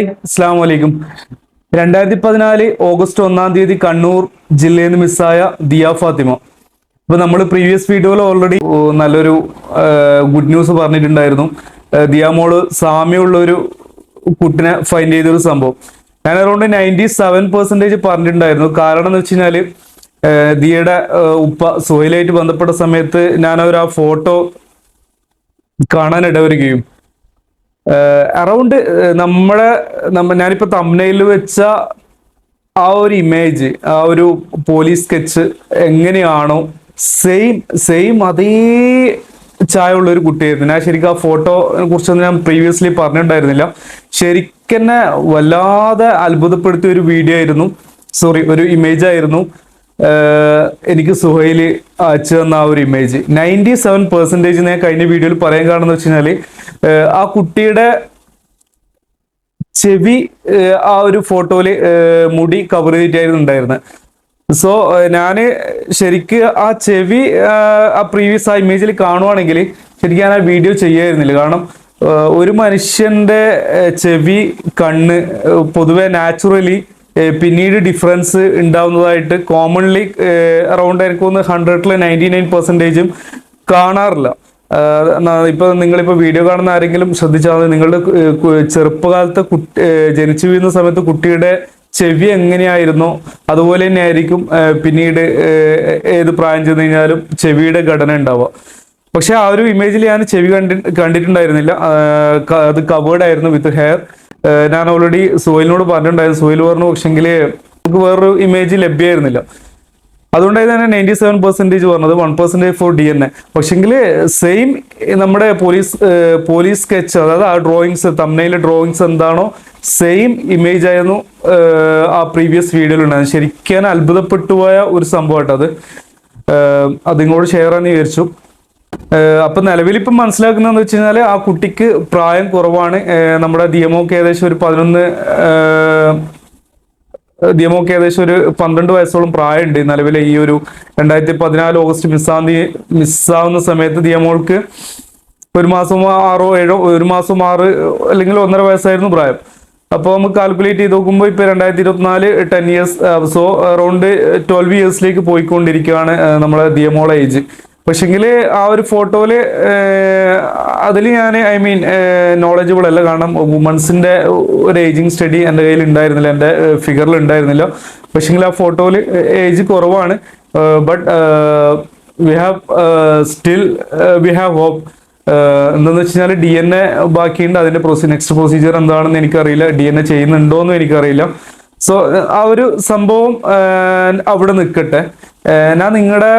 Hi അസ്സാം വലൈക്കും രണ്ടായിരത്തി പതിനാല് ഓഗസ്റ്റ് ഒന്നാം തീയതി കണ്ണൂർ ജില്ലയിൽ നിന്ന് മിസ്സായ ദിയ ഫാത്തിമ. ഇപ്പൊ നമ്മൾ പ്രീവിയസ് വീഡിയോയിൽ ഓൾറെഡി നല്ലൊരു ഗുഡ് ന്യൂസ് പറഞ്ഞിട്ടുണ്ടായിരുന്നു. ദിയ മോൾ സാമ്യമുള്ള ഒരു കുട്ടിനെ ഫൈൻഡ് ചെയ്തൊരു സംഭവം. ഞാൻ അറൗണ്ട് നയന്റി സെവൻ പെർസെന്റേജ് പറഞ്ഞിട്ടുണ്ടായിരുന്നു. കാരണം എന്ന് വെച്ച് കഴിഞ്ഞാൽ ദിയയുടെ ഉപ്പ സോയിലായിട്ട് ബന്ധപ്പെട്ട സമയത്ത് ഞാൻ ഒരു ആ ഫോട്ടോ കാണാൻ ഇടവരികയും അറൗണ്ട് നമ്മുടെ നമ്മ ഞാനിപ്പോ തമ്മനയിൽ വെച്ച ആ ഒരു ഇമേജ് ആ ഒരു പോലീസ് സ്കെച്ച് എങ്ങനെയാണോ സെയിം സെയിം അതേ ചായ ഉള്ള ഒരു കുട്ടിയായിരുന്നു. ഞാൻ ശരിക്കും ആ ഫോട്ടോനെ കുറിച്ചൊന്നും ഞാൻ പ്രീവിയസ്ലി പറഞ്ഞിട്ടുണ്ടായിരുന്നില്ല. ശരിക്കെന്നെ വല്ലാതെ അത്ഭുതപ്പെടുത്തിയ ഒരു വീഡിയോ ആയിരുന്നു. സോറി ഒരു ഇമേജ് ആയിരുന്നു. എനിക്ക് സുഹൈൽ അയച്ചു തന്ന ആ ഒരു ഇമേജ് നയന്റി സെവൻ പെർസെന്റേജ് ഞാൻ കഴിഞ്ഞ വീഡിയോയിൽ പറയാൻ കാരണം വെച്ച് കഴിഞ്ഞാൽ ആഹ് ആ കുട്ടിയുടെ ചെവി ആ ഒരു ഫോട്ടോയിൽ മുടി കവർ ചെയ്തിട്ടായിരുന്നു ഉണ്ടായിരുന്നത് സോ ഞാൻ ശരിക്ക് ആ ചെവി ആ പ്രീവിയസ് ആ ഇമേജിൽ കാണുവാണെങ്കിൽ ശരിക്കും ഞാൻ ആ വീഡിയോ ചെയ്യായിരുന്നില്ല. കാരണം ഒരു മനുഷ്യന്റെ ചെവി കണ്ണ് പൊതുവെ നാച്ചുറലി പിന്നീട് ഡിഫറൻസ് ഉണ്ടാവുന്നതായിട്ട് കോമൺലി അറൗണ്ട് എനിക്ക് തോന്നുന്നു ഹൺഡ്രഡിൽ നയന്റി നയൻ പെർസെന്റേജും കാണാറില്ല. ആഹ് നിങ്ങളിപ്പോൾ വീഡിയോ കാണുന്ന ആരെങ്കിലും ശ്രദ്ധിച്ചാൽ മതി. നിങ്ങളുടെ ചെറുപ്പകാലത്ത് കുട്ടി ജനിച്ചു വീഴുന്ന സമയത്ത് കുട്ടിയുടെ ചെവി എങ്ങനെയായിരുന്നു? അതുപോലെ തന്നെ ആയിരിക്കും പിന്നീട് ഏത് പ്രായം ചെന്ന് കഴിഞ്ഞാലും ചെവിയുടെ ഘടന ഉണ്ടാവുക. പക്ഷെ ആ ഒരു ഇമേജിൽ ഞാൻ ചെവി കണ്ടി കണ്ടിട്ടുണ്ടായിരുന്നില്ല. അത് കവേർഡ് ആയിരുന്നു വിത്ത് ഹെയർ ഞാൻ ഓൾറെഡി സോയിലിനോട് പറഞ്ഞിട്ടുണ്ടായിരുന്നു. സോയിൽ പറഞ്ഞു പക്ഷെങ്കിൽ നമുക്ക് വേറൊരു ഇമേജ് ലഭ്യമായിരുന്നില്ല. അതുകൊണ്ടായിരുന്നു തന്നെ നയന്റി സെവൻ പെർസെന്റേജ് പറഞ്ഞത് one percentage for D N A പക്ഷെങ്കിൽ സെയിം നമ്മുടെ പോലീസ് പോലീസ് സ്കെച്ച് അതായത് ആ ഡ്രോയിങ്സ് തമ്മനയിലെ ഡ്രോയിങ്സ് എന്താണോ സെയിം ഇമേജ് ആയിരുന്നു ആ പ്രീവിയസ് വീഡിയോയിൽ ഉണ്ടായിരുന്നു ശരിക്കും അത്ഭുതപ്പെട്ടു പോയ ഒരു സംഭവമായിട്ട് അത്. അതിങ്ങോട് ഷെയർ ആണെന്ന് വിചാരിച്ചു. അപ്പൊ നിലവിൽ ഇപ്പം മനസ്സിലാക്കുന്നതെന്ന് വെച്ച് കഴിഞ്ഞാൽ ആ കുട്ടിക്ക് പ്രായം കുറവാണ്. നമ്മുടെ ഒക്കെ ഏകദേശം ഒരു പതിനൊന്ന് ദിയമോക്ക് ഏകദേശം ഒരു പന്ത്രണ്ട് വയസ്സോളം പ്രായമുണ്ട്. നിലവിലെ ഈ ഒരു രണ്ടായിരത്തി പതിനാല് ഓഗസ്റ്റ് മിസ്സാന്തി മിസ്സാവുന്ന സമയത്ത് ദിയമോൾക്ക് ഒരു മാസം ആറോ ഏഴോ ഒരു മാസം ആറ് അല്ലെങ്കിൽ ഒന്നര വയസ്സായിരുന്നു പ്രായം. അപ്പോൾ നമുക്ക് കാൽക്കുലേറ്റ് ചെയ്ത് നോക്കുമ്പോൾ ഇപ്പോൾ രണ്ടായിരത്തി ഇരുപത്തിനാല് ten years so around twelve ഇയേഴ്സിലേക്ക് പോയിക്കൊണ്ടിരിക്കുകയാണ് നമ്മളെ ദിയമോളെ ഏജ് പക്ഷെങ്കിൽ ആ ഒരു ഫോട്ടോയിൽ അതിൽ ഞാൻ ഐ മീൻ നോളജബിൾ അല്ല. കാരണം വുമൺസിന്റെ ഒരു ഏജിങ് സ്റ്റഡി എന്റെ കയ്യിൽ ഉണ്ടായിരുന്നില്ല എന്റെ ഫിഗറിൽ ഉണ്ടായിരുന്നില്ല പക്ഷെങ്കിൽ ആ ഫോട്ടോയിൽ ഏജ് കുറവാണ്. But we have still we have hope എന്താണെന്ന് വെച്ച് കഴിഞ്ഞാൽ ഡി എൻ എ ബാക്കിയുണ്ട്. അതിന്റെ പ്രൊസീ നെക്സ്റ്റ് പ്രൊസീജിയർ എന്താണെന്ന് എനിക്കറിയില്ല. ഡി എൻ എ ചെയ്യുന്നുണ്ടോ എന്നും എനിക്കറിയില്ല. സോ ആ ഒരു സംഭവം അവിടെ നിൽക്കട്ടെ ഞാൻ നിങ്ങളുടെ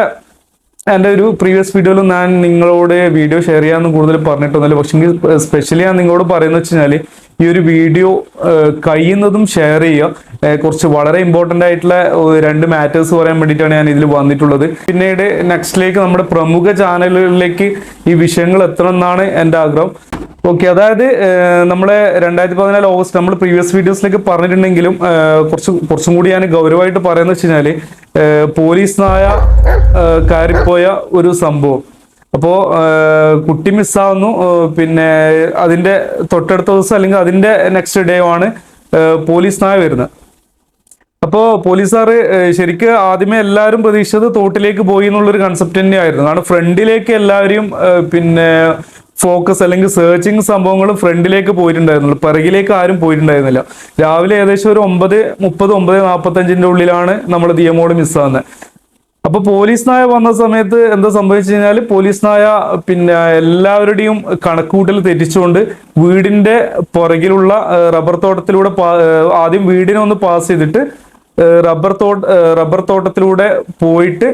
എന്റെ ഒരു പ്രീവിയസ് വീഡിയോയിൽ ഞാൻ നിങ്ങളോട് വീഡിയോ ഷെയർ ചെയ്യാമെന്ന് കൂടുതൽ പറഞ്ഞിട്ടൊന്നുമില്ല. പക്ഷേ സ്പെഷ്യലി ഞാൻ നിങ്ങളോട് പറയുന്നത് വെച്ച് കഴിഞ്ഞാൽ ഈ ഒരു വീഡിയോ കഴിയുന്നതും ഷെയർ ചെയ്യുക. കുറച്ച് വളരെ ഇമ്പോർട്ടന്റ് ആയിട്ടുള്ള രണ്ട് മാറ്റേഴ്സ് പറയാൻ വേണ്ടിയിട്ടാണ് ഞാൻ ഇതിൽ വന്നിട്ടുള്ളത്. പിന്നീട് നെക്സ്റ്റിലേക്ക് നമ്മുടെ പ്രമുഖ ചാനലുകളിലേക്ക് ഈ വിഷയങ്ങൾ എത്തണം എന്നാണ് എന്റെ ആഗ്രഹം. ഓക്കെ അതായത് നമ്മളെ രണ്ടായിരത്തി പതിനാല് ഓഗസ്റ്റ് നമ്മൾ പ്രീവിയസ് വീഡിയോസിലേക്ക് പറഞ്ഞിട്ടുണ്ടെങ്കിലും കുറച്ച് കുറച്ചും കൂടി ഞാൻ ഗൗരവമായിട്ട് പറയുന്നത് വെച്ച് കഴിഞ്ഞാൽ പോലീസ് നായ കയറിപ്പോയ ഒരു സംഭവം. അപ്പോൾ കുട്ടി മിസ്സാവുന്നു പിന്നെ അതിന്റെ തൊട്ടടുത്ത ദിവസം അല്ലെങ്കിൽ അതിന്റെ നെക്സ്റ്റ് ഡേ ആണ് പോലീസ് നായ വരുന്നത്. അപ്പോൾ പോലീസുകാർ ശരിക്കും ആദ്യമേ എല്ലാവരും പ്രതീക്ഷിച്ചത് തോട്ടിലേക്ക് പോയി എന്നുള്ളൊരു കൺസെപ്റ്റ് തന്നെയായിരുന്നു. കാരണം ഫ്രണ്ടിലേക്ക് എല്ലാവരെയും പിന്നെ ഫോക്കസ് അല്ലെങ്കിൽ സെർച്ചിങ് സംഭവങ്ങൾ ഫ്രണ്ടിലേക്ക് പോയിട്ടുണ്ടായിരുന്നുള്ളൂ പിറകിലേക്ക് ആരും പോയിട്ടുണ്ടായിരുന്നില്ല. രാവിലെ ഏകദേശം ഒരു ഒമ്പത് മുപ്പത് ഒമ്പത് നാൽപ്പത്തഞ്ചിന്റെ ഉള്ളിലാണ് നമ്മൾ ദിയമോട് മിസ്സാകുന്നത് അപ്പൊ പോലീസ് നായ വന്ന സമയത്ത് എന്താ സംഭവിച്ചു കഴിഞ്ഞാൽ പോലീസ് നായ പിന്നെ എല്ലാവരുടെയും കണക്കുകൂട്ടൽ തെറ്റിച്ചുകൊണ്ട് വീടിന്റെ പുറകിലുള്ള റബ്ബർ തോട്ടത്തിലൂടെ ആദ്യം വീടിനെ ഒന്ന് പാസ് ചെയ്തിട്ട് റബ്ബർ തോട്ട റബ്ബർ തോട്ടത്തിലൂടെ പോയിട്ട്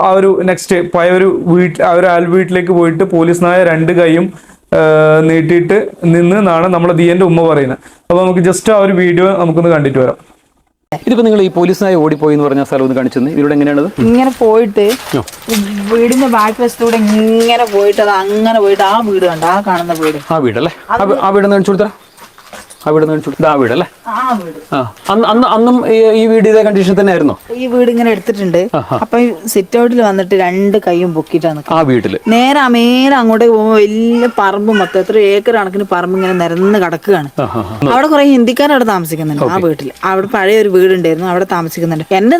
ആ ഒരു നെക്സ്റ്റ് പോയ ഒരു വീട്ടിൽ ആ ഒരു ആൽ വീട്ടിലേക്ക് പോയിട്ട് പോലീസ് നായ രണ്ട് കൈയും ഏഹ്, നീട്ടിയിട്ട് നിന്ന് എന്നാണ് നമ്മുടെ ദിയന്റെ ഉമ്മ പറയുന്നത്. അപ്പോൾ നമുക്ക് ജസ്റ്റ് ആ ഒരു വീഡിയോ നമുക്കൊന്ന് കണ്ടിട്ട് വരാം. ഇതിപ്പോ നിങ്ങൾ ഈ പോലീസിനായി ഓടിപ്പോയി എന്ന് പറഞ്ഞ സ്ഥലം ഒന്ന് കാണിച്ചു ഇതിലൂടെ എങ്ങനെയാണത്? ഇങ്ങനെ പോയിട്ട് വീടിന്റെ ബാക്ക് വശത്തൂടെ ഇങ്ങനെ പോയിട്ട് അത് അങ്ങനെ പോയിട്ട് ആ വീട് കണ്ട? ആ കാണുന്ന വീട്. ആ വീടല്ലേ? ആ വീട് കാണിച്ചു കൊടുത്തരാ. ആ വീട് കാണിച്ചു കൊടുക്ക്. വീട് അല്ലേ? ആ ആ. അന്ന് അന്ന് അന്നും ഈ- വീട് ഇതേ കണ്ടീഷൻ തന്നെ ആയിരുന്നു ഈ വീട് ഇങ്ങനെ എടുത്തിട്ടുണ്ട്. അപ്പൊ സിറ്റ് ഔട്ടിൽ വന്നിട്ട് രണ്ട് കൈയും പൊക്കിട്ടാണ് ആ വീട്ടിൽ. നേരെ ആ മേലെ അങ്ങോട്ടേക്ക് പോകുമ്പോൾ വലിയ പറമ്പ് മൊത്തം. എത്ര ഏക്കർ കണക്കിന് പറമ്പ് ഇങ്ങനെ നിരന്ന് കിടക്കുകയാണ്. ആ, ആ, ആ. അവിടെ കുറെ ഹിന്ദിക്കാർ അവിടെ താമസിക്കുന്നുണ്ട് ആ വീട്ടിൽ അവിടെ പഴയ ഒരു വീടുണ്ടായിരുന്നു അവിടെ താമസിക്കുന്നുണ്ട്. എന്റെ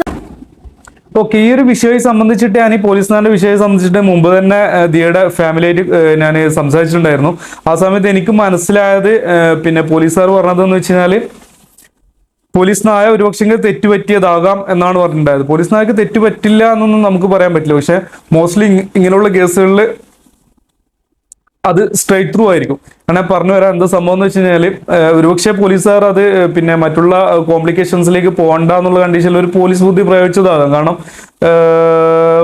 ഓക്കെ ഈ ഒരു വിഷയത്തെ സംബന്ധിച്ചിട്ട് ഞാൻ ഈ പോലീസുകാരുടെ വിഷയത്തെ സംബന്ധിച്ചിട്ട് മുമ്പ് തന്നെ ദിയയുടെ ഫാമിലിയായിട്ട് ഞാൻ സംസാരിച്ചിട്ടുണ്ടായിരുന്നു. ആ സമയത്ത് എനിക്ക് മനസ്സിലായത് പിന്നെ പോലീസുകാർ പറഞ്ഞതെന്ന് വെച്ച് പോലീസ് നായ ഒരുപക്ഷെങ്കിൽ തെറ്റുപറ്റിയതാകാം എന്നാണ് പറഞ്ഞിട്ടുണ്ടായത്. പോലീസ് നായക്ക് തെറ്റുപറ്റില്ല എന്നൊന്നും നമുക്ക് പറയാൻ പറ്റില്ല. പക്ഷെ മോസ്റ്റ്ലി ഇങ്ങനെയുള്ള കേസുകളിൽ അത് സ്ട്രേറ്റ് ത്രൂ ആയിരിക്കും. അങ്ങനെ പറഞ്ഞു വരാൻ എന്താ സംഭവം എന്ന് വെച്ച് കഴിഞ്ഞാൽ ഒരുപക്ഷെ പോലീസുകാർ അത് പിന്നെ മറ്റുള്ള കോംപ്ലിക്കേഷൻസിലേക്ക് പോകണ്ട എന്നുള്ള കണ്ടീഷനിൽ ഒരു പോലീസ് ബുദ്ധി പ്രയോഗിച്ചതാകാം. കാരണം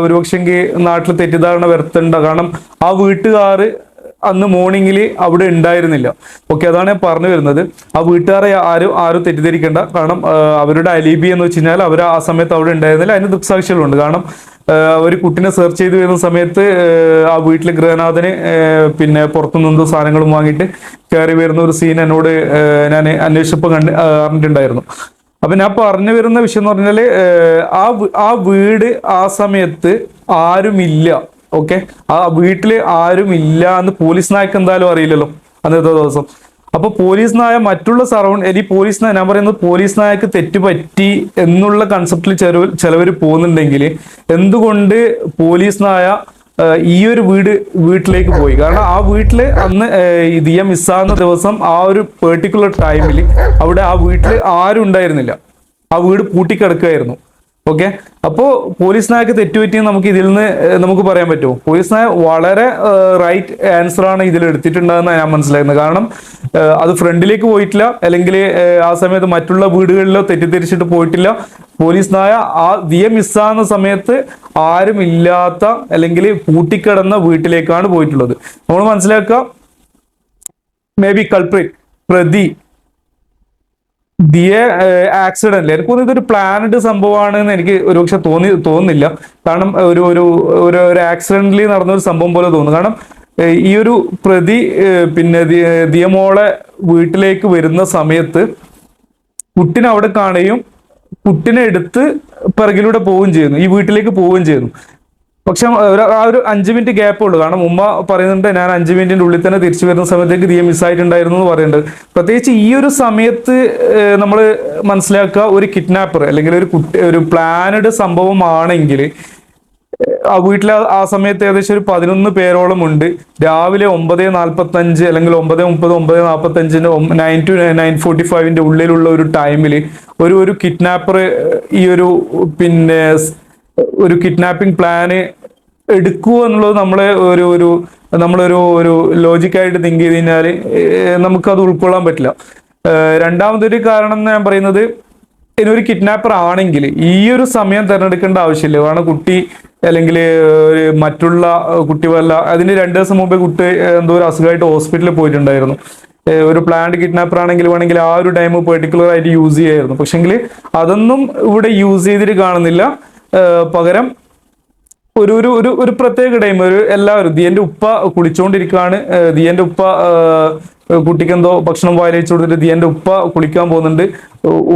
ഒരുപക്ഷെങ്കിൽ നാട്ടിൽ തെറ്റിദ്ധാരണ വരുത്തണ്ട. കാരണം ആ വീട്ടുകാർ അന്ന് മോർണിംഗിൽ അവിടെ ഉണ്ടായിരുന്നില്ല. ഓക്കെ അതാണ് ഞാൻ പറഞ്ഞു വരുന്നത്. ആ വീട്ടുകാരെ ആരും ആരും തെറ്റിദ്ധരിക്കേണ്ട. കാരണം അവരുടെ അലീബി എന്ന് വെച്ച് കഴിഞ്ഞാൽ അവർ ആ സമയത്ത് അവിടെ ഉണ്ടായിരുന്നില്ല. അതിന് ദുഃസാക്ഷികളുണ്ട് കാരണം ഒരു കുട്ടിനെ സെർച്ച് ചെയ്ത് വരുന്ന സമയത്ത് ആ വീട്ടിലെ ഗൃഹനാഥന് പിന്നെ പുറത്തുനിന്ന് സാധനങ്ങളും വാങ്ങിയിട്ട് കയറി വരുന്ന ഒരു സീൻ എന്നോട് ഞാൻ അന്വേഷിച്ചപ്പോൾ കണ്ട് അറിഞ്ഞിട്ടുണ്ടായിരുന്നു. അപ്പൊ ഞാൻ പറഞ്ഞു വരുന്ന വിഷയം എന്ന് പറഞ്ഞാൽ ആ ആ വീട് ആ സമയത്ത് ആരുമില്ല ഓക്കെ ആ വീട്ടിൽ ആരുമില്ല എന്ന് പോലീസ് നായക്ക് എന്തായാലും അറിയില്ലല്ലോ അന്നത്തെ ദിവസം. അപ്പൊ പോലീസ് നായ മറ്റുള്ള സറൗണ്ട് ഇനി പോലീസ് നായ ഞാൻ പറയുന്നത് പോലീസ് നായക്ക് തെറ്റുപറ്റി എന്നുള്ള കൺസെപ്റ്റിൽ ചിലവ് ചിലവർ പോകുന്നുണ്ടെങ്കിൽ എന്തുകൊണ്ട് പോലീസ് നായ ഈ ഒരു വീട് വീട്ടിലേക്ക് പോയി? കാരണം ആ വീട്ടിൽ അന്ന് ദിയ മിസ്സാകുന്ന ദിവസം ആ ഒരു പെർട്ടിക്കുലർ ടൈമിൽ അവിടെ ആ വീട്ടിൽ ആരും ഉണ്ടായിരുന്നില്ല ആ വീട് പൂട്ടിക്കിടക്കുകയായിരുന്നു ഓക്കെ അപ്പോ പോലീസ് നായക്ക് തെറ്റുപറ്റി നമുക്ക് ഇതിൽ നിന്ന് നമുക്ക് പറയാൻ പറ്റുമോ? പോലീസ് നായ വളരെ റൈറ്റ് ആൻസർ ആണ് ഇതിൽ എടുത്തിട്ടുണ്ടെന്ന് ഞാൻ മനസ്സിലാക്കുന്നത്. കാരണം അത് ഫ്രണ്ടിലേക്ക് പോയിട്ടില്ല. അല്ലെങ്കിൽ ആ സമയത്ത് മറ്റുള്ള വീടുകളിലോ തെറ്റിദ്ധരിച്ചിട്ട് പോയിട്ടില്ല. പോലീസ് നായ ആ ദിയ മിസ്സാകുന്ന സമയത്ത് ആരും ഇല്ലാത്ത അല്ലെങ്കിൽ പൂട്ടിക്കിടന്ന വീട്ടിലേക്കാണ് പോയിട്ടുള്ളത്. നമ്മൾ മനസ്സിലാക്കുക മേ ബി കൾപ്രി പ്രതി ദിയെ ആക്സിഡന്റ് എനിക്ക് തോന്നുന്നു ഇതൊരു പ്ലാനഡ് സംഭവമാണ് എന്ന് എനിക്ക് ഒരുപക്ഷെ തോന്നി തോന്നുന്നില്ല. കാരണം ഒരു ഒരു ഒരു ഒരു നടന്ന ഒരു സംഭവം പോലെ തോന്നുന്നു. കാരണം ഈ ഒരു പ്രതി പിന്നെ ദിയമോളെ വീട്ടിലേക്ക് വരുന്ന സമയത്ത് കുട്ടിനെ അവിടെ കാണുകയും കുട്ടിനെ എടുത്ത് പിറകിലൂടെ പോവുകയും ചെയ്യുന്നു. ഈ വീട്ടിലേക്ക് പോവുകയും ചെയ്യുന്നു. പക്ഷെ ആ ഒരു അഞ്ച് മിനിറ്റ് ഗ്യാപ്പ് ഉള്ളൂ. കാരണം ഉമ്മ പറയുന്നുണ്ട് ഞാൻ അഞ്ച് മിനിറ്റിന്റെ ഉള്ളിൽ തന്നെ തിരിച്ചു വരുന്ന സമയത്തേക്ക് ദിയ മിസ്സായിട്ടുണ്ടായിരുന്നു എന്ന് പറയുന്നുണ്ട്. പ്രത്യേകിച്ച് ഈ ഒരു സമയത്ത് നമ്മൾ മനസ്സിലാക്കുക ഒരു കിഡ്നാപ്പർ അല്ലെങ്കിൽ ഒരു കുട്ടി ഒരു പ്ലാനഡ് സംഭവമാണെങ്കിൽ ആ വീട്ടിൽ ആ സമയത്ത് ഏകദേശം ഒരു പതിനൊന്ന് പേരോളം ഉണ്ട്. രാവിലെ ഒമ്പത് നാൽപ്പത്തി അഞ്ച് അല്ലെങ്കിൽ ഒമ്പത് മുപ്പത് ഒമ്പത് നാൽപ്പത്തി അഞ്ചിന് നയൻ ടു നയൻ ഫോർട്ടി ഫൈവിന്റെ ഉള്ളിലുള്ള ഒരു ടൈമിൽ ഒരു ഒരു കിഡ്നാപ്പർ ഈ ഒരു പിന്നെ ഒരു കിഡ്നാപ്പിംഗ് പ്ലാന് എടുക്കുമോ എന്നുള്ളത് നമ്മളെ ഒരു ഒരു നമ്മളൊരു ഒരു ലോജിക്കായിട്ട് തിങ്ക് ചെയ്ത് കഴിഞ്ഞാൽ നമുക്കത് ഉൾക്കൊള്ളാൻ പറ്റില്ല. രണ്ടാമതൊരു കാരണം എന്ന് ഞാൻ പറയുന്നത് ഇനൊരു കിഡ്നാപ്പർ ആണെങ്കിൽ ഈ ഒരു സമയം തിരഞ്ഞെടുക്കേണ്ട ആവശ്യമില്ല. കാരണം കുട്ടി അല്ലെങ്കിൽ മറ്റുള്ള കുട്ടി വല്ല അതിന് രണ്ട് ദിവസം മുമ്പേ കുട്ടി എന്തോ ഒരു അസുഖമായിട്ട് ഹോസ്പിറ്റലിൽ പോയിട്ടുണ്ടായിരുന്നു. ഒരു പ്ലാന്റ് കിഡ്നാപ്പർ ആണെങ്കിൽ വേണമെങ്കിൽ ആ ഒരു ടൈം പെർട്ടിക്കുലർ ആയിട്ട് യൂസ് ചെയ്യായിരുന്നു. പക്ഷെങ്കിൽ അതൊന്നും ഇവിടെ യൂസ് ചെയ്തിട്ട് കാണുന്നില്ല. പകരം ഒരു ഒരു ഒരു ഒരു പ്രത്യേക ടൈം ഒരു എല്ലാവരും ദിയന്റെ ഉപ്പ കുളിച്ചുകൊണ്ടിരിക്കുകയാണ് ദിയന്റെ ഉപ്പ കുട്ടിക്കെന്തോ ഭക്ഷണം വായിച്ചു കൊടുത്തിട്ട് ദിയന്റെ ഉപ്പ കുളിക്കാൻ പോകുന്നുണ്ട്.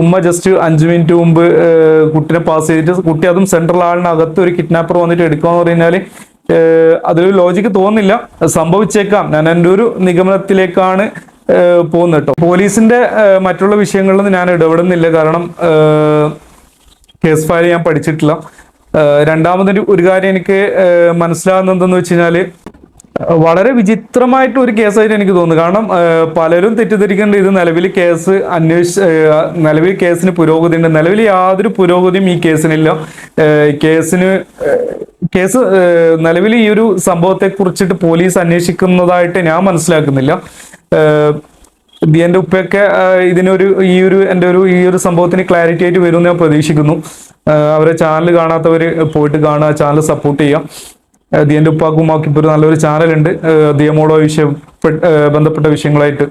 ഉമ്മ ജസ്റ്റ് അഞ്ചു മിനിറ്റ് മുമ്പ് കുട്ടിനെ പാസ് ചെയ്തിട്ട് കുട്ടി അതും സെൻട്രൽ ആളിനകത്ത് ഒരു കിഡ്നാപ്പർ വന്നിട്ട് എടുക്കുകയെന്ന് പറഞ്ഞാൽ അതൊരു ലോജിക്ക് തോന്നുന്നില്ല. സംഭവിച്ചേക്കാം. ഞാൻ എന്റെ ഒരു നിഗമനത്തിലേക്കാണ് പോകുന്നത് കേട്ടോ. പോലീസിന്റെ മറ്റുള്ള വിഷയങ്ങളിൽ ഞാൻ ഇടപെടുന്നില്ല. കാരണം കേസ് ഫയൽ ഞാൻ പഠിച്ചിട്ടില്ല. രണ്ടാമതൊരു ഒരു കാര്യം എനിക്ക് മനസ്സിലാകുന്നത് എന്തെന്ന് വെച്ച് കഴിഞ്ഞാൽ വളരെ വിചിത്രമായിട്ട് ഒരു കേസായിട്ട് എനിക്ക് തോന്നുന്നു. കാരണം പലരും തെറ്റിദ്ധരിക്കേണ്ട ഇത് നിലവിൽ കേസ് അന്വേഷിച്ച് നിലവിൽ കേസിന് പുരോഗതി ഉണ്ട്. നിലവിൽ യാതൊരു പുരോഗതിയും ഈ കേസിനില്ല. കേസിന് കേസ് നിലവിൽ ഈ ഒരു സംഭവത്തെ കുറിച്ചിട്ട് പോലീസ് അന്വേഷിക്കുന്നതായിട്ട് ഞാൻ മനസ്സിലാക്കുന്നില്ല. ദിയന്റെ ഉപ്പയൊക്കെ ഇതിനൊരു ഈ ഒരു എന്റെ ഒരു ഈ ഒരു സംഭവത്തിന് ക്ലാരിറ്റി ആയിട്ട് വരും ഞാൻ പ്രതീക്ഷിക്കുന്നു. അവരെ ചാനൽ കാണാത്തവർ പോയിട്ട് കാണുക ചാനൽ സപ്പോർട്ട് ചെയ്യാം ദിയന്റെ ദിയന്റെ ഉപ്പാക്കും ബാക്കി ഇപ്പോൾ ഒരു നല്ലൊരു ചാനലുണ്ട് ദിയമോളോ വിഷയം ബന്ധപ്പെട്ട വിഷയങ്ങളായിട്ട്.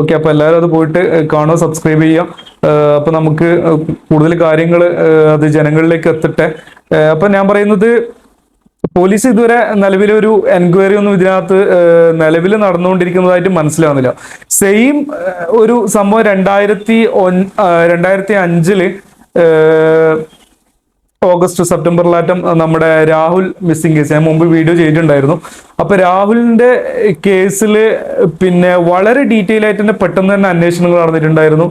ഓക്കെ അപ്പോൾ എല്ലാവരും അത് പോയിട്ട് കാണുക സബ്സ്ക്രൈബ് ചെയ്യാം അപ്പോൾ അപ്പൊ നമുക്ക് കൂടുതൽ കാര്യങ്ങൾ അത് ജനങ്ങളിലേക്ക് എത്തട്ടെ. അപ്പം ഞാൻ പറയുന്നത് പോലീസ് ഇതുവരെ നിലവിലെ ഒരു എൻക്വയറി ഒന്നും ഇതിനകത്ത് നിലവിൽ നടന്നുകൊണ്ടിരിക്കുന്നതായിട്ട് മനസ്സിലാവുന്നില്ല. സെയിം ഒരു സംഭവം രണ്ടായിരത്തി ഒൻ രണ്ടായിരത്തി അഞ്ചിൽ ഓഗസ്റ്റ് സെപ്റ്റംബറിലാറ്റം നമ്മുടെ രാഹുൽ മിസ്സിംഗ് കേസ് ഞാൻ മുമ്പ് വീഡിയോ ചെയ്തിട്ടുണ്ടായിരുന്നു. അപ്പൊ രാഹുലിന്റെ കേസിൽ പിന്നെ വളരെ ഡീറ്റെയിൽ ആയിട്ട് തന്നെ പെട്ടെന്ന് തന്നെ അന്വേഷണങ്ങൾ നടന്നിട്ടുണ്ടായിരുന്നു.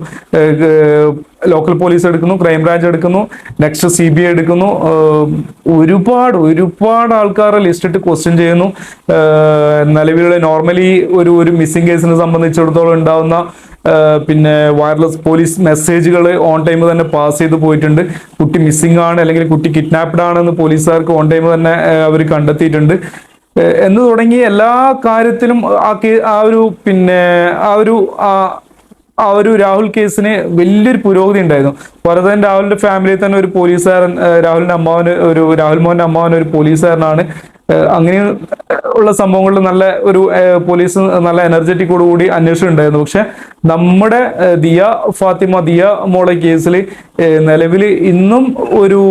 ലോക്കൽ പോലീസ് എടുക്കുന്നു ക്രൈംബ്രാഞ്ച് എടുക്കുന്നു നെക്സ്റ്റ് സി ബി ഐ എടുക്കുന്നു. ഒരുപാട് ഒരുപാട് ആൾക്കാരെ ലിസ്റ്റ് ഇട്ട് ക്വസ്റ്റ്യൻ ചെയ്യുന്നു. നിലവിലുള്ള നോർമലി ഒരു ഒരു മിസ്സിംഗ് കേസിനെ സംബന്ധിച്ചിടത്തോളം ഉണ്ടാവുന്ന പിന്നെ വയർലെസ് പോലീസ് മെസ്സേജുകൾ ഓൺ ടൈം തന്നെ പാസ് ചെയ്ത് പോയിട്ടുണ്ട്. കുട്ടി മിസ്സിംഗ് ആണ് അല്ലെങ്കിൽ കുട്ടി കിഡ്നാപ്ഡ് ആണെന്ന് പോലീസുകാർക്ക് ഓൺ ടൈം തന്നെ അവർ കണ്ടെത്തിയിട്ടുണ്ട്. എന്ന് തുടങ്ങി എല്ലാ കാര്യത്തിലും ആ ആ ഒരു പിന്നെ ആ ഒരു ആ ഒരു രാഹുൽ കേസിന് വലിയൊരു പുരോഗതി ഉണ്ടായിരുന്നു. വരദൻ രാഹുലിന്റെ ഫാമിലിയിൽ തന്നെ ഒരു പോലീസുകാരൻ രാഹുലിന്റെ അമ്മാവന് ഒരു രാഹുൽ മോഹന്റെ അമ്മാവൻ ഒരു പോലീസുകാരനാണ് അങ്ങനെ ഉള്ള സംഭവങ്ങളിൽ നല്ല ഒരു പോലീസ് നല്ല എനർജറ്റിക്കോട് കൂടി അന്വേഷണം ഉണ്ടായിരുന്നു. പക്ഷെ നമ്മുടെ ദിയ ഫാത്തിമ ദിയ മോളെ കേസിൽ നിലവിൽ ഇന്നും ഒരു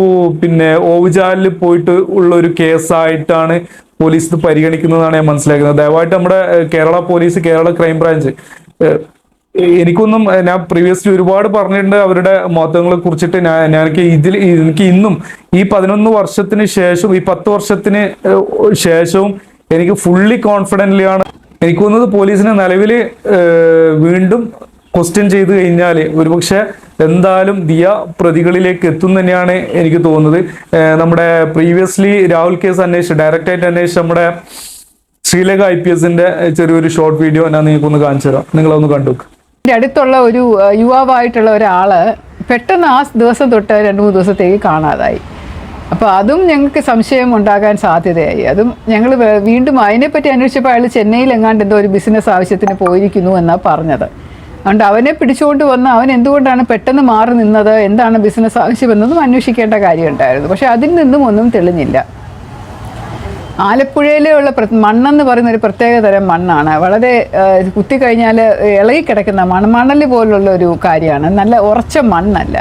പിന്നെ ഓവുചാലിൽ പോയിട്ട് ഉള്ള ഒരു കേസായിട്ടാണ് പോലീസ് പരിഗണിക്കുന്നതാണ് ഞാൻ മനസ്സിലാക്കുന്നത്. ദയവായിട്ട് നമ്മുടെ Kerala police Kerala crime branch എനിക്കൊന്നും ഞാൻ പ്രീവിയസ്ലി ഒരുപാട് പറഞ്ഞിട്ടുണ്ട് അവരുടെ മഹത്വങ്ങളെ കുറിച്ചിട്ട്. ഞാൻ എനിക്ക് ഇതിൽ എനിക്ക് ഇന്നും ഈ പതിനൊന്ന് വർഷത്തിന് ശേഷം ഈ പത്ത് വർഷത്തിന് ശേഷവും എനിക്ക് ഫുള്ളി കോൺഫിഡന്റ് ആണ്. എനിക്ക് തോന്നുന്നത് പോലീസിനെ നിലവിൽ വീണ്ടും ക്വസ്റ്റ്യൻ ചെയ്ത് കഴിഞ്ഞാൽ ഒരുപക്ഷെ എന്തായാലും ദിയ പ്രതികളിലേക്ക് എത്തും തന്നെയാണ് എനിക്ക് തോന്നുന്നത്. നമ്മുടെ പ്രീവിയസ്ലി രാഹുൽ കേസ് അന്വേഷിച്ച് ഡയറക്റ്റ് ആയിട്ട് അന്വേഷിച്ച് നമ്മുടെ ശ്രീലേഖ ഐ പി എസിന്റെ ചെറിയൊരു ഷോർട്ട് വീഡിയോ ഞാൻ നിങ്ങൾക്കൊന്ന് കാണിച്ചു തരാം നിങ്ങളൊന്ന് കണ്ടു എന്റെ അടുത്തുള്ള ഒരു യുവാവായിട്ടുള്ള ഒരാൾ പെട്ടെന്ന് ആ ദിവസം തൊട്ട് രണ്ട് മൂന്ന് ദിവസത്തേക്ക് കാണാതായി. അപ്പോൾ അതും ഞങ്ങൾക്ക് സംശയം ഉണ്ടാകാൻ സാധ്യതയായി. അതും ഞങ്ങൾ വീണ്ടും അതിനെപ്പറ്റി അന്വേഷിച്ചപ്പോൾ അയാൾ ചെന്നൈയിൽ എങ്ങാണ്ട് എന്തോ ഒരു ബിസിനസ് ആവശ്യത്തിന് പോയിരിക്കുന്നു എന്നാണ് പറഞ്ഞത്. അതുകൊണ്ട് അവനെ പിടിച്ചുകൊണ്ട് വന്ന് അവൻ എന്തുകൊണ്ടാണ് പെട്ടെന്ന് മാറി നിന്നത് എന്താണ് ബിസിനസ് ആവശ്യമെന്നതും അന്വേഷിക്കേണ്ട കാര്യമുണ്ടായിരുന്നു. പക്ഷേ അതിൽ നിന്നും ഒന്നും തെളിഞ്ഞില്ല. ആലപ്പുഴയിലുള്ള മണ്ണെന്ന് പറയുന്ന ഒരു പ്രത്യേക തരം മണ്ണാണ്. വളരെ കുത്തിക്കഴിഞ്ഞാൽ ഇളകിക്കിടക്കുന്ന മണ്ണ് മണൽ പോലുള്ള ഒരു കാര്യമാണ്. നല്ല ഉറച്ച മണ്ണല്ല.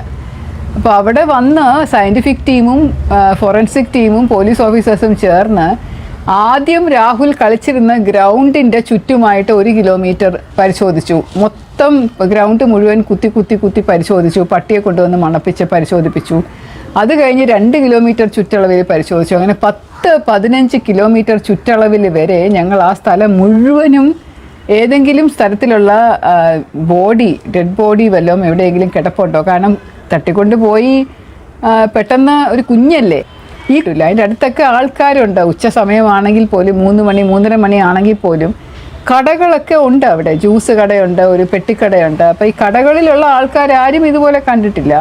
അപ്പോൾ അവിടെ വന്ന് സയന്റിഫിക് ടീമും ഫോറൻസിക് ടീമും പോലീസ് ഓഫീസേഴ്സും ചേർന്ന് ആദ്യം രാഹുൽ കളിച്ചിരുന്ന ഗ്രൗണ്ടിന്റെ ചുറ്റുമായിട്ട് ഒരു കിലോമീറ്റർ പരിശോധിച്ചു. മൊത്തം ഗ്രൗണ്ട് മുഴുവൻ കുത്തി കുത്തി കുത്തി പരിശോധിച്ചു. പട്ടിയെ കൊണ്ടുവന്ന് മണപ്പിച്ച് പരിശോധിപ്പിച്ചു. അത് കഴിഞ്ഞ് രണ്ട് കിലോമീറ്റർ ചുറ്റളവിൽ പരിശോധിച്ചു. അങ്ങനെ പത്ത് പതിനഞ്ച് കിലോമീറ്റർ ചുറ്റളവിൽ വരെ ഞങ്ങൾ ആ സ്ഥലം മുഴുവനും ഏതെങ്കിലും സ്ഥലത്തിലുള്ള ബോഡി ഡെഡ് ബോഡി വല്ലതും എവിടെയെങ്കിലും കിടപ്പുണ്ടോ? കാരണം തട്ടിക്കൊണ്ട് പോയി പെട്ടെന്ന് ഒരു കുഞ്ഞല്ലേ? ഈ അതിന്റെ അടുത്തൊക്കെ ആൾക്കാരുണ്ട്. ഉച്ച സമയമാണെങ്കിൽ പോലും മൂന്ന് മണി മൂന്നര മണി ആണെങ്കിൽ പോലും. കടകളൊക്കെ ഉണ്ട് അവിടെ. ജ്യൂസ് കടയുണ്ട് ഒരു പെട്ടിക്കടയുണ്ട്. അപ്പോൾ ഈ കടകളിലുള്ള ആൾക്കാർ ആരും ഇതുപോലെ കണ്ടിട്ടില്ല.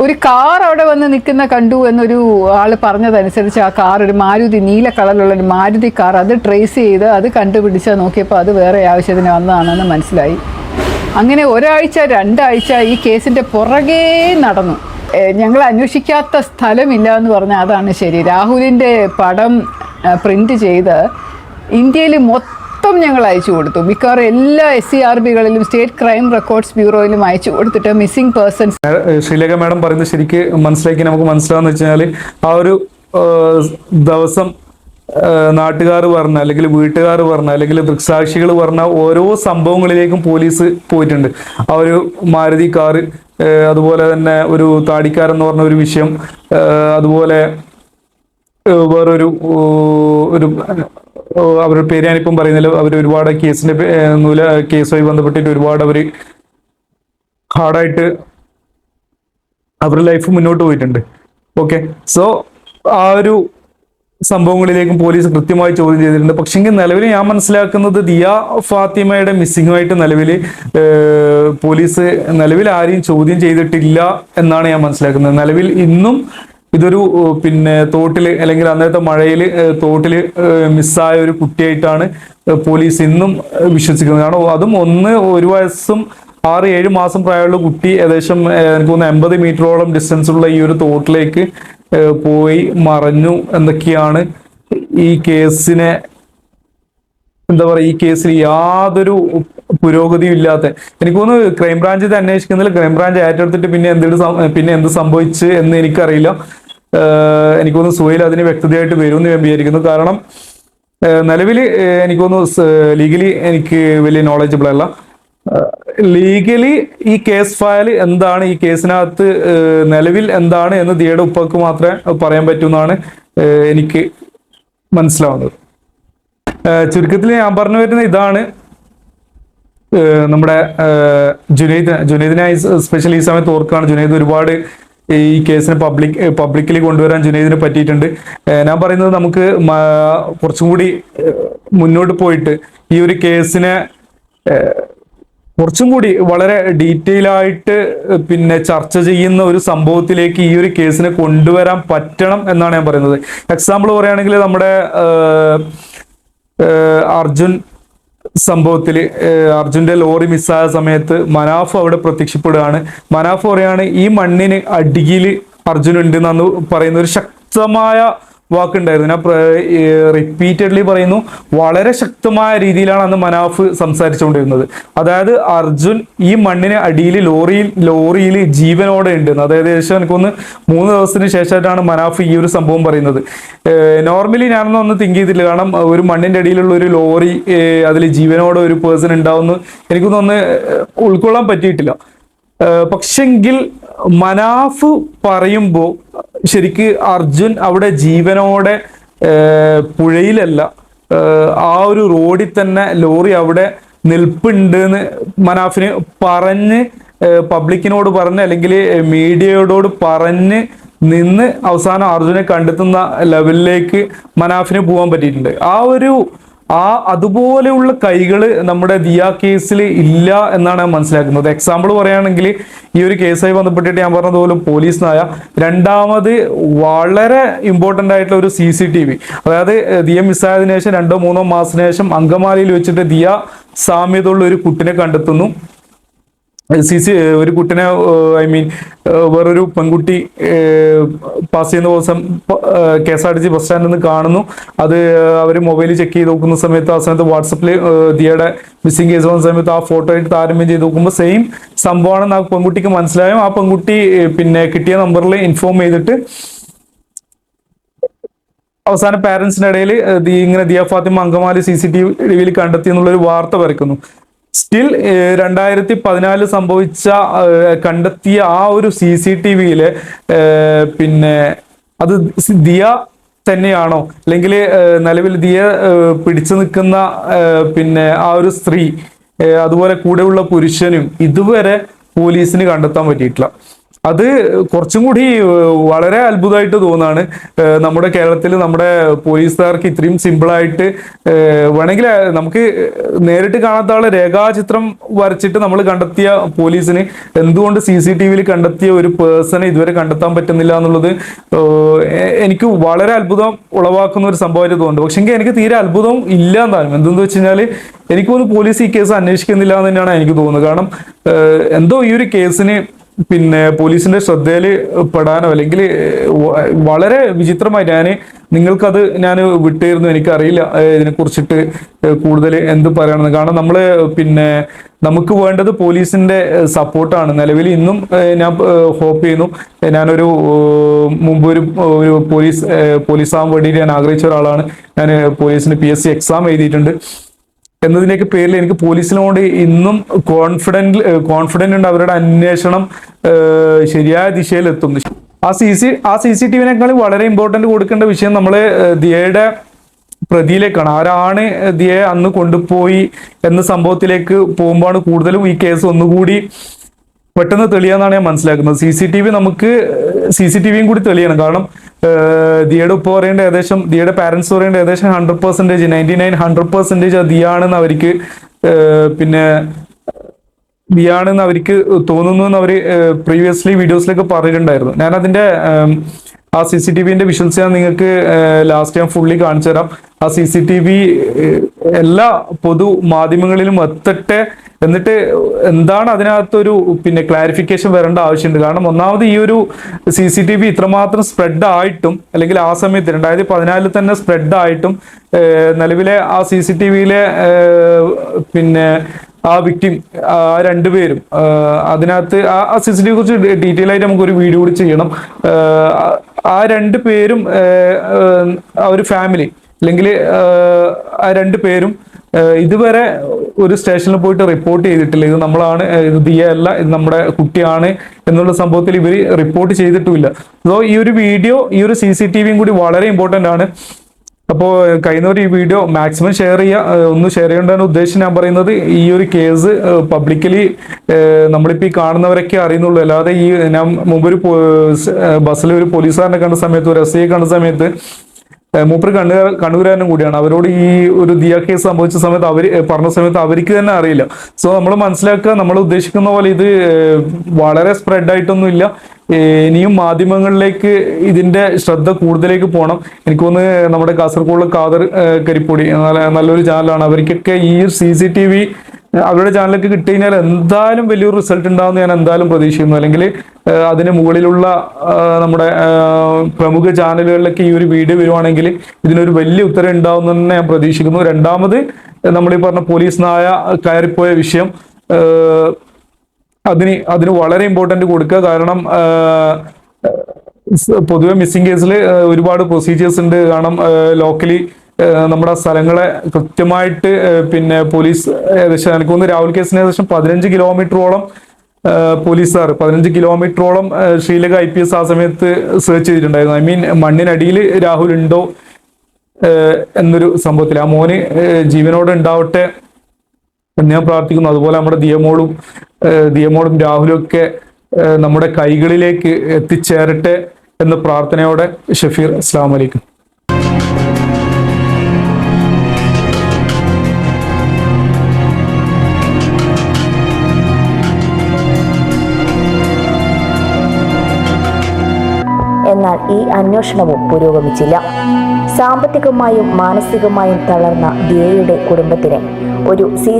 ഒരു കാർ അവിടെ വന്ന് നിൽക്കുന്ന കണ്ടു എന്നൊരു ആൾ പറഞ്ഞതനുസരിച്ച് ആ കാർ ഒരു മാരുതി നീല കളറിലുള്ള ഒരു മാരുതി കാർ അത് ട്രേസ് ചെയ്ത് അത് കണ്ടുപിടിച്ച് നോക്കിയപ്പോൾ അത് വേറെ ആവശ്യത്തിന് വന്നതാണെന്ന് മനസ്സിലായി. അങ്ങനെ ഒരാഴ്ച രണ്ടാഴ്ച ഈ കേസിന്റെ പുറകേ നടന്നു. ഞങ്ങൾ അന്വേഷിക്കാത്ത സ്ഥലമില്ല എന്ന് പറഞ്ഞാൽ അതാണ് ശരി. രാഹുലിന്റെ പടം പ്രിന്റ് ചെയ്ത് ഇന്ത്യയിൽ മൊത്തം ഞങ്ങൾ അയച്ചു കൊടുത്തു. മിക്കവാറും എല്ലാ എസ് സി ആർ ബികളിലും സ്റ്റേറ്റ് ക്രൈം റെക്കോർഡ്സ് ബ്യൂറോയിലും അയച്ചു കൊടുത്തിട്ട് മിസ്സിംഗ് പേഴ്സൺസ് ശ്രീലേഖ മാഡം പറയുന്നത് ശരിക്ക് മനസ്സിലാക്കി നമുക്ക് മനസ്സിലാവുന്ന വെച്ചാൽ ആ ഒരു ദിവസം നാട്ടുകാർ പറഞ്ഞ അല്ലെങ്കിൽ വീട്ടുകാർ പറഞ്ഞ അല്ലെങ്കിൽ ദൃക്സാക്ഷികൾ പറഞ്ഞ ഓരോ സംഭവങ്ങളിലേക്കും പോലീസ് പോയിട്ടുണ്ട്. ആ ഒരു മാരുതി കാറ് അതുപോലെ തന്നെ ഒരു താടിക്കാരെന്ന് പറഞ്ഞ ഒരു വിഷയം അതുപോലെ വേറൊരു ഒരു അവരുടെ പേര് ഞാനിപ്പം പറയുന്നില്ല അവർ ഒരുപാട് കേസിന്റെ നൂല കേസുമായി ബന്ധപ്പെട്ടിട്ട് ഒരുപാട് അവർ ഹാർഡായിട്ട് അവരുടെ ലൈഫ് മുന്നോട്ട് പോയിട്ടുണ്ട്. ഓക്കെ. സോ ആ ഒരു സംഭവങ്ങളിലേക്കും പോലീസ് കൃത്യമായി ചോദ്യം ചെയ്തിട്ടുണ്ട്. പക്ഷെങ്കിൽ നിലവിൽ ഞാൻ മനസ്സിലാക്കുന്നത് ദിയ ഫാത്തിമയുടെ മിസ്സിങ്ങുമായിട്ട് നിലവിൽ പോലീസ് നിലവിൽ ആരെയും ചോദ്യം ചെയ്തിട്ടില്ല എന്നാണ് ഞാൻ മനസ്സിലാക്കുന്നത്. നിലവിൽ ഇന്നും ഇതൊരു പിന്നെ തോട്ടിൽ അല്ലെങ്കിൽ അന്നത്തെ മഴയിൽ തോട്ടിൽ മിസ്സായ ഒരു കുട്ടിയായിട്ടാണ് പോലീസ് ഇന്നും വിശ്വസിക്കുന്നത്. കാരണം അതും ഒന്ന് ഒരു വയസ്സും ആറ് ഏഴ് മാസം പ്രായമുള്ള കുട്ടി ഏകദേശം എനിക്ക് തോന്നുന്നു എൺപത് മീറ്ററോളം ഡിസ്റ്റൻസ് ഉള്ള ഈ ഒരു തോട്ടിലേക്ക് പോയി മറഞ്ഞു എന്നൊക്കെയാണ് ഈ കേസിനെ എന്താ പറയുക ഈ കേസിൽ യാതൊരു പുരോഗതിയും ഇല്ലാത്ത എനിക്ക് തോന്നുന്നു ക്രൈംബ്രാഞ്ച് ഇത് അന്വേഷിക്കുന്നില്ല ക്രൈംബ്രാഞ്ച് ഏറ്റെടുത്തിട്ട് പിന്നെ എന്തിട്ട് പിന്നെ എന്ത് സംഭവിച്ചു എന്ന് എനിക്കറിയില്ല. എനിക്ക് തോന്നുന്നു സുഹൈൽ അതിന് വ്യക്തതയായിട്ട് വരുമെന്ന് ഞാൻ വിചാരിക്കുന്നു. കാരണം നിലവിൽ എനിക്ക് തോന്നുന്നു ലീഗലി എനിക്ക് വലിയ നോളജബിൾ അല്ല. ലീഗലി ഈ കേസ് ഫയൽ എന്താണ്? ഈ കേസിനകത്ത് നിലവിൽ എന്താണ് എന്ന് ദിയുടെ ഉപ്പക്ക് മാത്രമേ പറയാൻ പറ്റുമെന്നാണ് എനിക്ക് മനസ്സിലാവുന്നത്. ചുരുക്കത്തിൽ ഞാൻ പറഞ്ഞു വരുന്ന ഇതാണ്. നമ്മുടെ ജുനൈദ് ജുനൈദിനെ സ്പെഷ്യൽ ഈ സമയത്ത് ഓർക്കുകയാണ്. ജുനൈദ് ഒരുപാട് ഈ കേസിന് പബ്ലിക് പബ്ലിക്കലി കൊണ്ടുവരാൻ ജുനൈദിന് പറ്റിയിട്ടുണ്ട്. ഞാൻ പറയുന്നത് നമുക്ക് കുറച്ചും കൂടി മുന്നോട്ട് പോയിട്ട് ഈ ഒരു കേസിനെ കുറച്ചും കൂടി വളരെ ഡീറ്റെയിൽ ആയിട്ട് പിന്നെ ചർച്ച ചെയ്യുന്ന ഒരു സംഭവത്തിലേക്ക് ഈ ഒരു കേസിനെ കൊണ്ടുവരാൻ പറ്റണം എന്നാണ് ഞാൻ പറയുന്നത്. എക്സാമ്പിൾ പറയുകയാണെങ്കിൽ നമ്മുടെ അർജുൻ സംഭവത്തിൽ അർജുന്റെ ലോറി മിസ്സായ സമയത്ത് മനാഫ് അവിടെ പ്രത്യക്ഷപ്പെടുകയാണ്. മനാഫ് പറയാണ് ഈ മണ്ണിന് അടിയിൽ അർജുനുണ്ട് എന്നു പറയുന്ന ഒരു ശക്തമായ വാക്കുണ്ടായിരുന്നു. ഞാൻ റിപ്പീറ്റഡ്ലി പറയുന്നു വളരെ ശക്തമായ രീതിയിലാണ് അന്ന് മനാഫ് സംസാരിച്ചുകൊണ്ടിരുന്നത്. അതായത് അർജുൻ ഈ മണ്ണിന് അടിയിൽ ലോറിയിൽ ലോറിയിൽ ജീവനോടെ ഉണ്ട് എന്ന്. അതായത് ഏകദേശം എനിക്കൊന്ന് മൂന്ന് ദിവസത്തിന് ശേഷമായിട്ടാണ് മനാഫ് ഈ ഒരു സംഭവം പറയുന്നത്. നോർമലി ഞാനൊന്നും ഒന്ന് തിങ്ക് ചെയ്തില്ല കാരണം ഒരു മണ്ണിന്റെ അടിയിലുള്ള ഒരു ലോറി അതിൽ ജീവനോടെ ഒരു പേഴ്സൺ ഉണ്ടാവുമെന്ന് എനിക്കൊന്നും ഒന്ന് ഉൾക്കൊള്ളാൻ പറ്റിയിട്ടില്ല. പക്ഷെങ്കിൽ മനാഫ് പറയുമ്പോൾ ശരിക്ക് അർജുൻ അവിടെ ജീവനോടെ പുഴയിലല്ല ആ ഒരു റോഡിൽ തന്നെ ലോറി അവിടെ നിൽപ്പുണ്ട് എന്ന് മനാഫിന് പറഞ്ഞ് പബ്ലിക്കിനോട് പറഞ്ഞ് അല്ലെങ്കിൽ മീഡിയയോടോട് പറഞ്ഞ് നിന്ന് അവസാനം അർജുനെ കണ്ടെത്തുന്ന ലെവലിലേക്ക് മനാഫിന് പോകാൻ പറ്റിയിട്ടുണ്ട്. ആ ഒരു ആ അതുപോലെയുള്ള കൈകൾ നമ്മുടെ ദിയ കേസിൽ ഇല്ല എന്നാണ് മനസ്സിലാക്കുന്നത്. എക്സാമ്പിൾ പറയുകയാണെങ്കിൽ ഈ ഒരു കേസുമായി ബന്ധപ്പെട്ടിട്ട് ഞാൻ പറഞ്ഞതുപോലെ പോലീസ് നായ. രണ്ടാമത് വളരെ ഇമ്പോർട്ടന്റ് ആയിട്ടുള്ള ഒരു സി സി ടി വി അതായത് ദിയ മിസ്സായതിനു ശേഷം രണ്ടോ മൂന്നോ മാസത്തിനു ശേഷം അങ്കമാലിയിൽ വെച്ചിട്ട് ദിയ സാമ്യതയുള്ള ഒരു കുട്ടിനെ കണ്ടെത്തുന്നു. സി സി ഒരു കുട്ടിനെ ഐ മീൻ വേറൊരു പെൺകുട്ടി പാസ് ചെയ്യുന്ന ദിവസം K S R T C bus സ്റ്റാൻഡിൽ നിന്ന് കാണുന്നു. അത് അവർ മൊബൈൽ ചെക്ക് ചെയ്ത് നോക്കുന്ന സമയത്ത് ആ സമയത്ത് വാട്സപ്പിൽ ദിയയുടെ മിസ്സിംഗ് കേസ് വന്ന സമയത്ത് ആ ഫോട്ടോ ആയിട്ട് താരതമ്യം ചെയ്ത് നോക്കുമ്പോൾ സെയിം സംഭവമാണെന്ന് ആ പെൺകുട്ടിക്ക് മനസ്സിലായും. ആ പെൺകുട്ടി പിന്നെ കിട്ടിയ നമ്പറിൽ ഇൻഫോം ചെയ്തിട്ട് അവസാനം പാരന്റ്സിന്റെ ഇടയിൽ ഇങ്ങനെ Diya Fathima Angamaly C C T വിയിൽ കണ്ടെത്തി എന്നുള്ളൊരു വാർത്ത പരക്കുന്നു. സ്റ്റിൽ രണ്ടായിരത്തി പതിനാലിൽ സംഭവിച്ച കണ്ടെത്തിയ ആ ഒരു സി സി ടി വിയിൽ പിന്നെ അത് ദിയ തന്നെയാണോ? അല്ലെങ്കിൽ നിലവിൽ ദിയ പിടിച്ചു നിൽക്കുന്ന പിന്നെ ആ ഒരു സ്ത്രീ അതുപോലെ കൂടെയുള്ള പുരുഷനും ഇതുവരെ പോലീസിന് കണ്ടെത്താൻ പറ്റിയിട്ടില്ല. അത് കുറച്ചും കൂടി വളരെ അത്ഭുതമായിട്ട് തോന്നാണ്. നമ്മുടെ കേരളത്തിൽ നമ്മുടെ പോലീസുകാർക്ക് ഇത്രയും സിമ്പിളായിട്ട് വേണമെങ്കിൽ നമുക്ക് നേരിട്ട് കാണാത്ത ആളെ രേഖാചിത്രം വരച്ചിട്ട് നമ്മൾ കണ്ടെത്തിയ പോലീസിന് എന്തുകൊണ്ട് സി സി ടി വിയിൽ കണ്ടെത്തിയ ഒരു പേഴ്സണെ ഇതുവരെ കണ്ടെത്താൻ പറ്റുന്നില്ല എന്നുള്ളത് എനിക്ക് വളരെ അത്ഭുതം ഉളവാക്കുന്ന ഒരു സംഭവമായിട്ട് തോന്നുന്നു പക്ഷെങ്കിൽ എനിക്ക് തീരെ അത്ഭുതം ഇല്ല എന്നാലും. എന്തെന്ന് വെച്ച് കഴിഞ്ഞാൽ എനിക്ക് പോലീസ് ഈ കേസ് അന്വേഷിക്കുന്നില്ല എന്ന് തന്നെയാണ് എനിക്ക് തോന്നുന്നത്. കാരണം എന്തോ ഈ ഒരു കേസിന് പിന്നെ പോലീസിന്റെ ശ്രദ്ധയിൽ പെടാനോ അല്ലെങ്കിൽ വളരെ വിചിത്രമായി ഞാൻ നിങ്ങൾക്കത് ഞാൻ വിട്ടിരുന്നു. എനിക്കറിയില്ല ഏഹ് ഇതിനെ കുറിച്ചിട്ട് കൂടുതൽ എന്ത് പറയണമെന്ന്. കാരണം നമ്മൾ പിന്നെ നമുക്ക് വേണ്ടത് പോലീസിന്റെ സപ്പോർട്ടാണ്. നിലവിൽ ഇന്നും ഞാൻ ഹോപ്പ് ചെയ്യുന്നു. ഞാനൊരു മുമ്പ് ഒരു ഒരു പോലീസ് ഏഹ് പോലീസ് ആവാൻ വേണ്ടിയിട്ട് ഞാൻ ആഗ്രഹിച്ച ഒരാളാണ്. ഞാൻ പോലീസിന് പി എസ് സി എക്സാം എഴുതിയിട്ടുണ്ട്. എന്നതിന്റെയൊക്കെ പേരിൽ എനിക്ക് പോലീസിനോട് ഇന്നും കോൺഫിഡന്റ് കോൺഫിഡന്റ് ഉണ്ട് അവരുടെ അന്വേഷണം ശരിയായ ദിശയിൽ എത്തും ആ സി സി ആ സി സി ടി വിനേക്കാൾ വളരെ ഇമ്പോർട്ടന്റ് കൊടുക്കേണ്ട വിഷയം നമ്മൾ ദിയയുടെ പ്രതിയിലേക്കാണ്. ആരാണ് ദിയെ അന്ന് കൊണ്ടുപോയി എന്ന സംഭവത്തിലേക്ക് പോകുമ്പോഴാണ് കൂടുതലും ഈ കേസ് ഒന്നുകൂടി പെട്ടെന്ന് തെളിയാന്നാണ് ഞാൻ മനസ്സിലാക്കുന്നത്. സി സി ടി വി നമുക്ക് സി സി ടി വിയും കൂടി തെളിയണം. കാരണം ദിയയുടെ ഉപ്പ പറയേണ്ട ഏകദേശം ദിയയുടെ പാരന്റ്സ് പറയേണ്ട ഏകദേശം hundred percentage ninety nine hundred percentage ദിയാണെന്ന് അവർക്ക് പിന്നെ ദിയാണെന്ന് അവർക്ക് തോന്നുന്നു എന്ന് അവർ പ്രീവിയസ്ലി വീഡിയോസിലൊക്കെ പറഞ്ഞിട്ടുണ്ടായിരുന്നു ഞാൻ അതിന്റെ ആ സി സി ടി വിന്റെ വിഷ്വൽസ് ഞാൻ നിങ്ങൾക്ക് ലാസ്റ്റ് ഞാൻ ഫുള്ളി കാണിച്ചു തരാം ആ സി സി ടി വി എല്ലാ പൊതു മാധ്യമങ്ങളിലും എത്തട്ടെ എന്നിട്ട് എന്താണ് അതിനകത്തൊരു പിന്നെ ക്ലാരിഫിക്കേഷൻ വരേണ്ട ആവശ്യമുണ്ട്? കാരണം ഒന്നാമത് ഈ ഒരു സി സി ടി വി ഇത്രമാത്രം സ്പ്രെഡ് ആയിട്ടും അല്ലെങ്കിൽ ആ സമയത്ത് രണ്ടായിരത്തി പതിനാലിൽ തന്നെ സ്പ്രെഡ് ആയിട്ടും നിലവിലെ ആ സി സി ടി വിയിലെ പിന്നെ ആ വിക്ടിം ആ രണ്ടുപേരും അതിനകത്ത് ആ സി സി ടി വി കുറിച്ച് ഡീറ്റെയിൽ ആയിട്ട് നമുക്ക് ഒരു വീഡിയോ കൂടി ചെയ്യണം. ആ, രണ്ട് പേരും ആ, ഒരു ഫാമിലി അല്ലെങ്കിൽ ആ രണ്ട് പേരും ഇതുവരെ ഒരു സ്റ്റേഷനിൽ പോയിട്ട് റിപ്പോർട്ട് ചെയ്തിട്ടില്ല. ഇത് നമ്മളാണ് ഇത് ദിയല്ല ഇത് നമ്മുടെ കുട്ടിയാണ് എന്നുള്ള സംഭവത്തിൽ ഇവർ റിപ്പോർട്ട് ചെയ്തിട്ടുമില്ല. സോ ഈ ഒരു വീഡിയോ ഈ ഒരു സി സി ടി വിയും കൂടി വളരെ ഇമ്പോർട്ടന്റ് ആണ്. അപ്പോൾ കഴിയുന്നവർ ഈ വീഡിയോ മാക്സിമം ഷെയർ ചെയ്യുക ഒന്ന് ഷെയർ ചെയ്യേണ്ടതിന് ഉദ്ദേശം ഞാൻ പറയുന്നത്. ഈ ഒരു കേസ് പബ്ലിക്കലി നമ്മളിപ്പോൾ ഈ കാണുന്നവരൊക്കെ അറിയുന്നുള്ളൂ. അല്ലാതെ ഈ ഞാൻ മുമ്പ് ഒരു ബസ്സിൽ ഒരു പോലീസുകാരനെ കണ്ട സമയത്ത് ഒരു എസ് ഐയെ കണ്ട സമയത്ത് മൂപ്പർ കണ്ണു കണ്ണൂരാനും കൂടിയാണ്. അവരോട് ഈ ഒരു ദിയ കേസ് സംഭവിച്ച സമയത്ത് അവർ പറഞ്ഞ സമയത്ത് അവർക്ക് തന്നെ അറിയില്ല. സോ നമ്മൾ മനസ്സിലാക്കുക നമ്മൾ ഉദ്ദേശിക്കുന്ന പോലെ ഇത് വളരെ സ്പ്രെഡ് ആയിട്ടൊന്നും ഇല്ല ഇനിയും മാധ്യമങ്ങളിലേക്ക് ഇതിന്റെ ശ്രദ്ധ കൂടുതലേക്ക് പോകണം എനിക്ക് തോന്നുന്നു നമ്മുടെ കാസർഗോഡ് കാതർ കരിപ്പൊടി നല്ലൊരു ചാനലാണ് അവർക്കൊക്കെ ഈ സി സി ടി വി അവരുടെ ചാനലൊക്കെ കിട്ടിക്കഴിഞ്ഞാൽ എന്തായാലും വലിയൊരു റിസൾട്ട് ഉണ്ടാവും ഞാൻ എന്തായാലും പ്രതീക്ഷിക്കുന്നു. അല്ലെങ്കിൽ അതിന് മുകളിലുള്ള നമ്മുടെ പ്രമുഖ ചാനലുകളിലൊക്കെ ഈ ഒരു വീഡിയോ വരുവാണെങ്കിൽ ഇതിനൊരു വലിയ ഉത്തരം ഉണ്ടാവും എന്ന് ഞാൻ പ്രതീക്ഷിക്കുന്നു. രണ്ടാമത് നമ്മൾ ഈ പറഞ്ഞ പോലീസ് നായ കയറിപ്പോയ വിഷയം അതിന് അതിന് വളരെ ഇമ്പോർട്ടന്റ് കൊടുക്കുക. കാരണം പൊതുവെ മിസ്സിംഗ് കേസിൽ ഒരുപാട് പ്രൊസീജിയേഴ്സ് ഉണ്ട്. കാരണം ലോക്കലി നമ്മുടെ സ്ഥലങ്ങളെ കൃത്യമായിട്ട് പിന്നെ പോലീസ് ഏകദേശം എനിക്ക് തോന്നുന്നു രാഹുൽ കേസിന് ഏകദേശം പതിനഞ്ച് കിലോമീറ്ററോളം പോലീസുകാർ പതിനഞ്ച് കിലോമീറ്ററോളം ശ്രീലങ്ക ഐ പി എസ് ആ സമയത്ത് സെർച്ച് ചെയ്തിട്ടുണ്ടായിരുന്നു. ഐ മീൻ മണ്ണിനടിയിൽ രാഹുൽ ഉണ്ടോ എന്നൊരു സംഭവത്തിൽ. ആ മോന് ജീവനോടെ ഉണ്ടാവട്ടെ എന്ന് ഞാൻ പ്രാർത്ഥിക്കുന്നു. അതുപോലെ നമ്മുടെ ദിയമോളും ദിയമോളും രാഹുലും ഒക്കെ നമ്മുടെ കൈകളിലേക്ക് എത്തിച്ചേരട്ടെ എന്ന പ്രാർത്ഥനയോടെ ഷഫീർ അസ്സാം വലൈക്കും എന്നാൽ ഈ അന്വേഷണവും പുരോഗമിച്ചില്ല. സാമ്പത്തികമായും മാനസികമായും തളർന്ന ദിയയുടെ കുടുംബത്തിന് ഒരു സി